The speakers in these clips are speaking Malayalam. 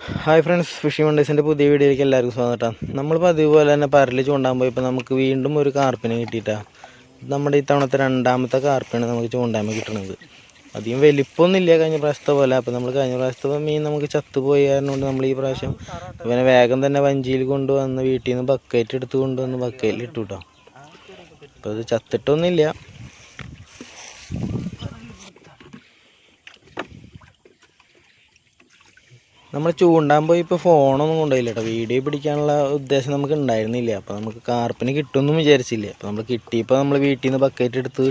ഹായ് ഫ്രണ്ട്സ് ഫിഷിംഗ് വണ്ടേഴ്സിന്റെ പുതിയ വീഡിയോയിലേക്ക് എല്ലാവർക്കും സ്വാഗതം. നമ്മളിപ്പോൾ അതുപോലെ തന്നെ പരൽ ചൂണ്ടാൻ പോയപ്പോൾ നമുക്ക് വീണ്ടും ഒരു കാർപ്പിനെ കിട്ടിയിട്ടാണ് നമ്മുടെ ഈ തവണത്തെ രണ്ടാമത്തെ കാർപ്പിനെ നമുക്ക് ചൂണ്ടാൻ കിട്ടുന്നത് അധികം വലിപ്പമൊന്നുമില്ല കഴിഞ്ഞ പ്രാവശ്യത്തെ പോലെ. അപ്പോൾ നമ്മൾ കഴിഞ്ഞ പ്രാവശ്യത്തെ മീൻ നമുക്ക് ചത്തുപോയി കാരണം നമ്മൾ ഈ പ്രാവശ്യം ഇവനെ വേഗം തന്നെ വഞ്ചിയിൽ കൊണ്ടുവന്ന് വീട്ടിൽ നിന്ന് ബക്കറ്റ് എടുത്ത് കൊണ്ടുവന്ന് ബക്കറ്റിൽ ഇട്ടു കേട്ടോ അപ്പോൾ അത് ചത്തിട്ടൊന്നുമില്ല. നമ്മൾ ചൂണ്ടാൻ പോയി ഇപ്പോൾ ഫോണൊന്നും കൊണ്ടുപോയില്ല കേട്ടോ വീഡിയോ പിടിക്കാനുള്ള ഉദ്ദേശം നമുക്ക് ഉണ്ടായിരുന്നില്ല. അപ്പോൾ നമുക്ക് കാർപ്പിന് കിട്ടുമെന്നും വിചാരിച്ചില്ല. അപ്പോൾ നമ്മൾ കിട്ടിയപ്പോൾ നമ്മൾ വീട്ടിൽ നിന്ന് ബക്കറ്റ് എടുത്ത്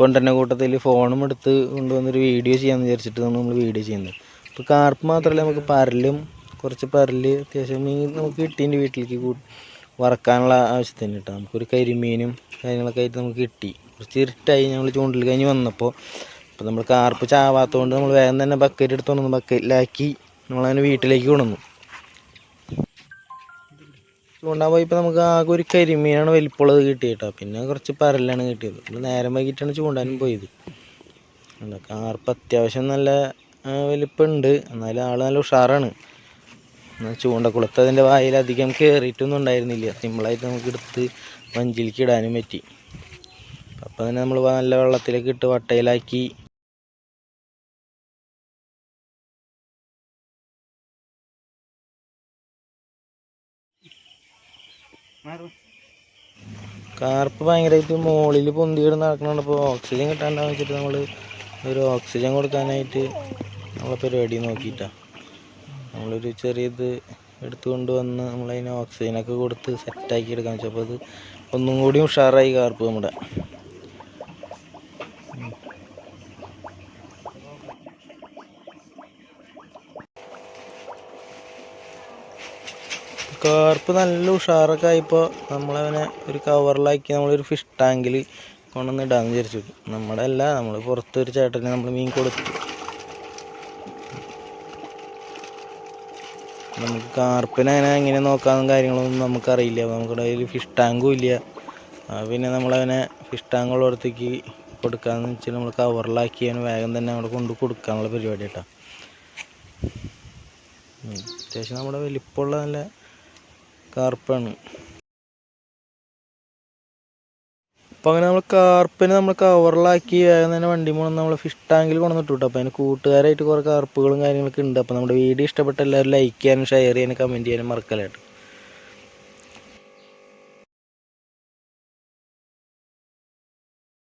കൊണ്ടുവരുന്ന കൂട്ടത്തിൽ ഫോണും എടുത്ത് കൊണ്ടുവന്നൊരു വീഡിയോ ചെയ്യാമെന്ന് വിചാരിച്ചിട്ടാണ് നമ്മൾ വീഡിയോ ചെയ്യുന്നത്. അപ്പോൾ കാർപ്പ് മാത്രമല്ല നമുക്ക് പരലും കുറച്ച് പരൽ അത്യാവശ്യം മീൻ നമുക്ക് കിട്ടീന്റെ വീട്ടിലേക്ക് വറക്കാനുള്ള ആവശ്യത്തിന് കേട്ടോ നമുക്കൊരു കരിമീനും കാര്യങ്ങളൊക്കെ ആയിട്ട് നമുക്ക് കിട്ടി. കുറച്ച് ഇരുട്ടായി നമ്മൾ ചൂണ്ടിൽ കഴിഞ്ഞ് വന്നപ്പോൾ അപ്പോൾ നമ്മൾ കാർപ്പ് ചാവാത്തതുകൊണ്ട് നമ്മൾ വേഗം തന്നെ ബക്കറ്റ് എടുത്തുകൊണ്ട് ബക്കറ്റിലാക്കി നമ്മളതിനെ വീട്ടിലേക്ക് കൊണ്ടുവന്നു. ചൂണ്ടാൻ പോയപ്പോൾ നമുക്ക് ആകെ ഒരു കരിമീനാണ് വലിപ്പമുള്ളത് കിട്ടിയത് കേട്ടോ പിന്നെ കുറച്ച് പരലാണ് കിട്ടിയത്. നമ്മൾ നേരം വൈകിട്ടാണ് ചൂണ്ടാനും പോയത്. അതൊക്കെ കാർപ്പ് അത്യാവശ്യം നല്ല വലിപ്പമുണ്ട്. എന്നാലും ആൾ നല്ല ഉഷാറാണ്. എന്നാൽ ചൂണ്ടക്കുളത്ത് അതിന്റെ വായിൽ അധികം കയറിയിട്ടൊന്നും ഉണ്ടായിരുന്നില്ല. സിമ്പിളായിട്ട് നമുക്ക് എടുത്ത് വഞ്ചിലേക്ക് ഇടാനും പറ്റി. അപ്പം തന്നെ നമ്മൾ നല്ല വെള്ളത്തിലേക്ക് ഇട്ട് വട്ടയിലാക്കി കാർപ്പ് ഭയങ്കരമായിട്ട് മുകളിൽ നടക്കുന്നുണ്ട് അപ്പോൾ ഓക്സിജൻ കിട്ടാണ്ടാന്ന് വെച്ചിട്ട് നമ്മൾ ഒരു ഓക്സിജൻ കൊടുക്കാനായിട്ട് നമ്മളെ പരിപാടി നോക്കിയിട്ടാണ് നമ്മളൊരു ചെറിയത് എടുത്തുകൊണ്ട് വന്ന് നമ്മളതിന് ഓക്സിജനൊക്കെ കൊടുത്ത് സെറ്റാക്കി എടുക്കാൻ വെച്ചപ്പോൾ അത് ഒന്നും കൂടി ഉഷാറായി കാർപ്പ് നമ്മുടെ. കാർപ്പ് നല്ല ഉഷാറൊക്കെ ആയപ്പോൾ നമ്മളവനെ ഒരു കവറിലാക്കി നമ്മളൊരു ഫിഷ് ടാങ്കിൽ കൊണ്ടുവന്ന് ഇടാന്ന് വിചാരിച്ചു. നമ്മുടെ അല്ല നമ്മൾ പുറത്തൊരു ചേട്ടന് നമ്മൾ മീൻ കൊടുത്തു. നമുക്ക് കാർപ്പിനെ അങ്ങനെ എങ്ങനെ നോക്കാനും കാര്യങ്ങളൊന്നും നമുക്കറിയില്ല. നമ്മുടെ കയ്യിൽ ഫിഷ് ടാങ്കും ഇല്ല. പിന്നെ നമ്മളവനെ ഫിഷ് ടാങ്ക് ഉള്ളിടത്തേക്ക് കൊടുക്കാന്ന് വെച്ചാൽ നമ്മൾ കവറിലാക്കി അവന് വേഗം തന്നെ അവിടെ കൊണ്ട് കൊടുക്കാനുള്ള പരിപാടി കേട്ടോ അത്യാവശ്യം നമ്മുടെ വലിപ്പമുള്ള നല്ല കാർപ്പാണ്. അപ്പോൾ അങ്ങനെ നമ്മൾ കാർപ്പിനെ നമ്മൾ കവറിലാക്കി വേഗം തന്നെ വണ്ടി മൂന്ന് നമ്മൾ ഫിഷ് ടാങ്കിൽ കൊണ്ടുവന്നിട്ടു കേട്ടോ അപ്പോൾ അതിന് കൂട്ടുകാരായിട്ട് കുറേ കാർപ്പുകളും കാര്യങ്ങളൊക്കെ ഉണ്ട്. അപ്പോൾ നമ്മുടെ വീഡിയോ ഇഷ്ടപ്പെട്ട എല്ലാവരും ലൈക്ക് ചെയ്യാനും ഷെയർ ചെയ്യാനും കമന്റ് ചെയ്യാനും മറക്കല്ല കേട്ടോ